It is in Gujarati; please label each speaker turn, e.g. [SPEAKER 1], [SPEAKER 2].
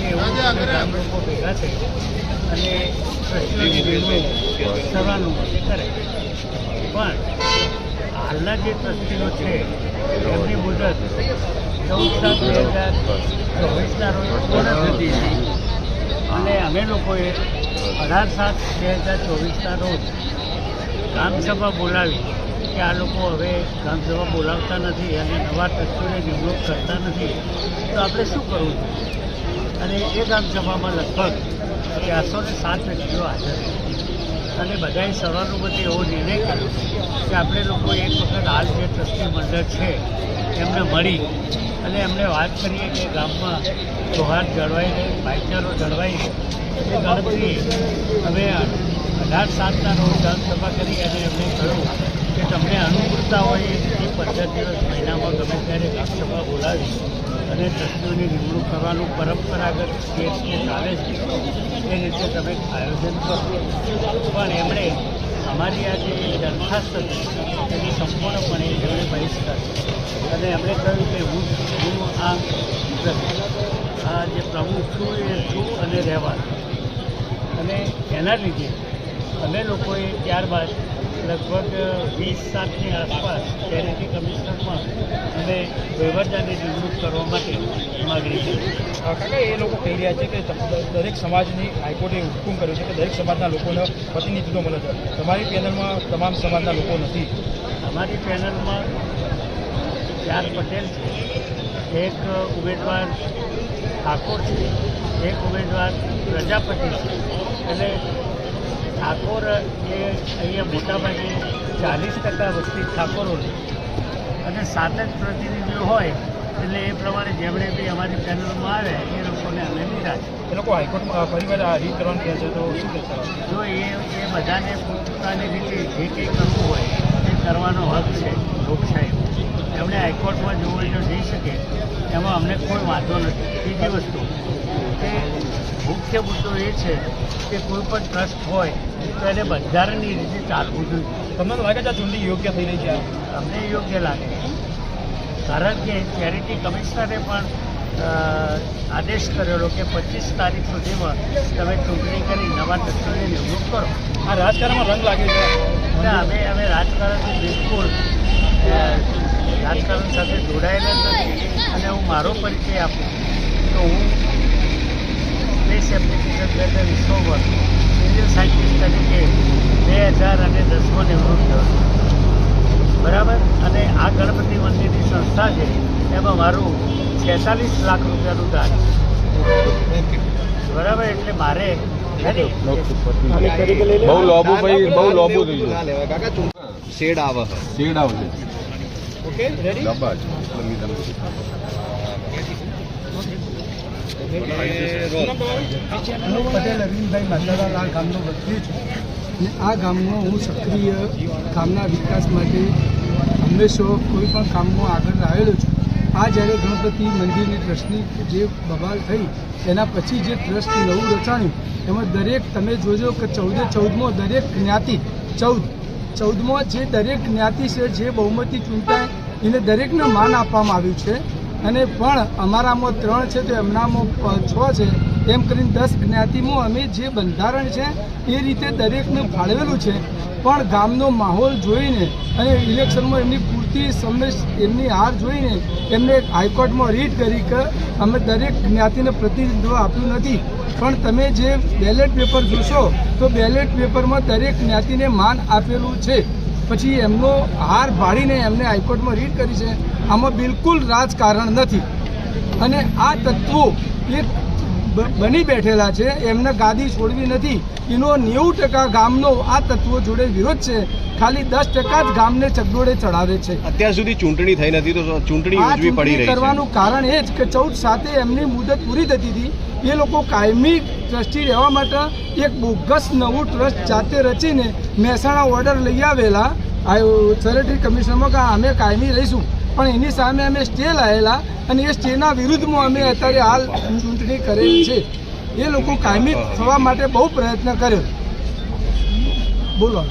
[SPEAKER 1] કે એવું ગામ લોકો ભેગા થઈ અને ટ્રસ્ટીઓની નિમણૂક સભાનું એ કરે. પણ હાલના જે ટ્રસ્ટીઓ છે એમની મુદત ચૌદ સાત બે હજાર ચોવીસના રોજ પૂર્ણ થતી હતી. અને અમે લોકોએ અઢાર સાત બે હજાર ચોવીસના રોજ ગ્રામસભા બોલાવી કે આ લોકો હવે ગ્રામસભા બોલાવતા નથી અને નવા ટ્રસ્ટીઓને નિમણૂક કરતા નથી. તો આપણે શું કરવું જોઈએ? અને એ ગ્રામસભામાં લગભગ ચારસો ને સાત વ્યક્તિઓ હાજર અને બધાએ સર્વાનુમતે એવો નિર્ણય કર્યો કે આપણે લોકો એક વખત હાલ જે ટ્રસ્ટી મંડળ છે, એમને મળી અને એમને વાત કરીએ કે ગામમાં સૌહાર્દ જળવાઈ રહે ભાઈચારો જળવાઈ રહે એ ગણતરી અમે અઢાર સાતના રોજ ગ્રામસભા કરી અને એમને કહ્યું કે તમને અનુકૂળતા હોય એ પંદર દિવસ મહિનામાં ગમે ત્યારે ગ્રામસભા બોલાવી અને ટ્રસ્ટીઓની નિમણૂક કરવાનું પરંપરાગત રીતે ચાલે છે, એ રીતે તમે આયોજન કરો. પણ એમણે અમારી આ જે દરખાસ્ત હતી, એની સંપૂર્ણપણે એમણે બહિષ્કાર અને એમણે કહ્યું કે હું હું આ આ જે પ્રમુખ છું, એ છું અને રહેવાનું. અને એના લીધે અમે લોકોએ ત્યારબાદ લગભગ વીસ સાતની આસપાસ ચેરિટી કમિશનરમાં અમે વહીવટદારની નિમણૂક કરવા માટે માગણી કરી.
[SPEAKER 2] કાકા એ લોકો કહી રહ્યા છે કે દરેક સમાજની હાઈકોર્ટે હુકુમ કર્યો છે કે દરેક સમાજના લોકોને પ્રતિનિધિત્વ મળે છે તમારી પેનલમાં તમામ સમાજના લોકો નથી.
[SPEAKER 1] અમારી પેનલમાં ચાર પટેલ છે. એક ઉમેદવાર ઠાકોર છે. એક ઉમેદવાર પ્રજાપતિ છે. એટલે ઠાકોર એ અહીંયા મોટાભાગે ચાલીસ ટકા વસ્તી ઠાકોરોની અને સાત જ પ્રતિનિધિઓ હોય એટલે એ પ્રમાણે જેમણે બી અમારી પેનલમાં આવે એ લોકોને અમે લીધા છે
[SPEAKER 2] એ લોકો હાઈકોર્ટમાં ફરીવાર આ રીત કરવાનું કહે છે તો શું કહેશો
[SPEAKER 1] જો એ એ બધાને પોતાની રીતે જે કંઈ કરવું હોય એ કરવાનો હક છે લોકશાહી એમણે હાઈકોર્ટમાં જોવું તો જઈ શકે એમાં અમને કોઈ વાંધો નથી. બીજી વસ્તુ કે મુખ્ય મુદ્દો એ છે કે કોઈ પણ ટ્રસ્ટ હોય તો એને બંધારણની રીતે ચાલવું જોઈએ.
[SPEAKER 2] તમને લાગે છે ચૂંટણી યોગ્ય થઈ રહી છે
[SPEAKER 1] અમને યોગ્ય લાગે કારણ કે ચેરિટી કમિશનરે પણ આદેશ કરેલો કે પચીસ તારીખ સુધીમાં તમે ચૂંટણી કરી નવા તત્વોને નિમણૂક કરો.
[SPEAKER 2] આ રાજકારણમાં રંગ લાગે છે.
[SPEAKER 1] ના અમે અમે રાજકારણથી બિલકુલ રાજકારણ સાથે જોડાયેલા નથી. અને હું મારો પરિચય આપું. તો હું સ્પેસ એપ્લિકેશન વેધર વિશ્વભર સિનિયર સાયન્ટિસ્ટ તરીકે બે હજાર અને દસમો નિવૃત્ત થયો બરાબર? અને આ ગણપતિ મંદિરની સંસ્થા છે એમાં મારું છેતાલીસ લાખ રૂપિયાનું દાન. બરાબર? એટલે મારે
[SPEAKER 3] બહુ લોબુ ભાઈ બહુ લોબુ થઈ ગયું.
[SPEAKER 4] શેડ આવે. છે
[SPEAKER 3] શેડ આવશે
[SPEAKER 2] ઓકે રેડી
[SPEAKER 3] ડબ્બા જ લંબી લંબી.
[SPEAKER 5] હું પટેલ, અરવિંદભાઈ માતાલાલ, આ ગામનો વતની છું. અને આ ગામમાં હું સક્રિય ગામના વિકાસ માટે હંમેશા કોઈ પણ કામમાં આગળ આવેલો છું. આ જ્યારે ગણપતિ મંદિરની ટ્રસ્ટની જે બબાલ થઈ, એના પછી જે ટ્રસ્ટ નવું રચાણ્યું, એમાં દરેક તમે જોજો કે ચૌદે ચૌદમાં દરેક જ્ઞાતિ, ચૌદ, ચૌદમાં જે દરેક જ્ઞાતિ છે, જે બહુમતી ચૂંટાય, એને દરેકને માન આપવામાં આવ્યું છે. અને પણ અમારામાં ત્રણ છે તો એમનામાં છ છે. એમ કરીને દસ જ્ઞાતિમાં અમે જે બંધારણ છે એ રીતે દરેકને ફાળવેલું છે. પણ ગામનો માહોલ જોઈને અને ઇલેક્શનમાં એમની પૂરતી સમય એમની હાર જોઈને એમને હાઈકોર્ટમાં રીટ કરી કે અમે દરેક જ્ઞાતિને પ્રતિનિધિત્વ આપ્યું નથી. પણ તમે જે બેલેટ પેપર જોશો તો બેલેટ પેપરમાં દરેક જ્ઞાતિને માન આપેલું છે. પછી એમનો હાર ભાળીને એમને હાઈકોર્ટમાં રીટ કરી છે. આમાં બિલકુલ રાજકારણ નથી. અને આ તત્વો બ- બની બેઠેલા છે એમને ગાદી છોડવી નથી. એનો નેવું ટકા ગામનો આ તત્વો જોડે વિરોધ છે. ખાલી દસ ટકા જ ગામને ચગડોળે ચડાવે છે.
[SPEAKER 4] અત્યાર સુધી ચૂંટણી થઈ નથી તો ચૂંટણી
[SPEAKER 5] આ
[SPEAKER 4] ઉજવી પડી રહી
[SPEAKER 5] કરવાનું કારણ એ જ કે ચૌદ સાથે એમની મુદત પૂરી થતી હતી. એ લોકો કાયમી ટ્રસ્ટી રહેવા માટે એક બોગસ નવું ટ્રસ્ટ જાતે રચીને મહેસાણા ઓર્ડર લઈ આવેલા. આ સેક્રેટરી કમિશનમાં કે અમે કાયમી રહીશું. પણ એની સામે અમે સ્ટે લાયેલા અને એ સ્ટેના વિરુદ્ધમાં અમે અત્યારે હાલ ચૂંટણી કરેલી છે. એ લોકો કાયમી થવા માટે બહુ પ્રયત્ન કર્યો. બોલો.